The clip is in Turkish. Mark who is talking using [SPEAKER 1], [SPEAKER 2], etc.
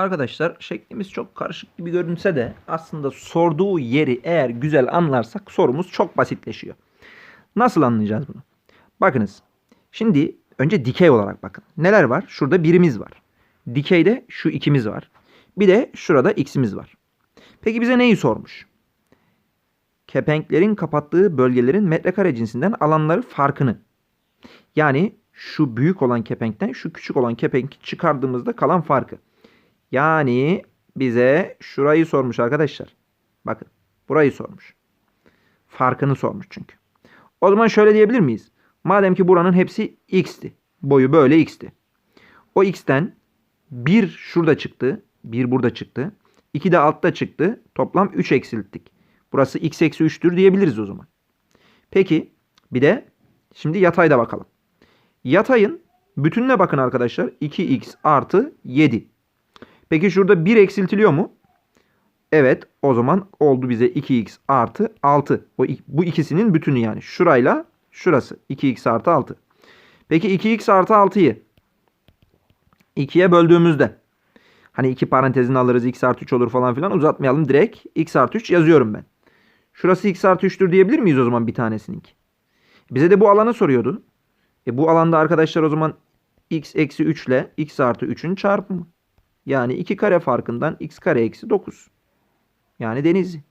[SPEAKER 1] Arkadaşlar şeklimiz çok karışık gibi görünse de aslında sorduğu yeri eğer güzel anlarsak sorumuz çok basitleşiyor. Nasıl anlayacağız bunu? Bakınız. Şimdi önce dikey olarak bakın. Neler var? Şurada birimiz var. Dikeyde şu ikimiz var. Bir de şurada x'imiz var. Peki bize neyi sormuş? Kepenklerin kapattığı bölgelerin metrekare cinsinden alanları farkını. Yani şu büyük olan kepenkten şu küçük olan kepenki çıkardığımızda kalan farkı. Yani bize şurayı sormuş arkadaşlar. Bakın burayı sormuş. Farkını sormuş çünkü. O zaman şöyle diyebilir miyiz? Madem ki buranın hepsi x'ti. Boyu böyle x'ti. O x'ten 1 şurada çıktı. 1 burada çıktı. 2 de altta çıktı. Toplam 3 eksilttik. Burası x eksi 3'tür diyebiliriz o zaman. Peki bir de şimdi yatayda bakalım. Yatayın bütününe bakın arkadaşlar. 2x artı 7. Peki şurada 1 eksiltiliyor mu? Evet o zaman oldu bize 2x artı 6. O, bu ikisinin bütünü yani. Şurayla şurası. 2x artı 6. Peki 2x artı 6'yı 2'ye böldüğümüzde hani iki parantezini alırız x artı 3 olur falan filan uzatmayalım. Direkt x artı 3 yazıyorum ben. Şurası x artı 3'tür diyebilir miyiz o zaman bir tanesininki? Bize de bu alanı soruyordu. E bu alanda arkadaşlar o zaman x eksi 3 ile x artı 3'ün çarpımı. Yani 2 kare farkından x kare eksi 9. Yani denizli.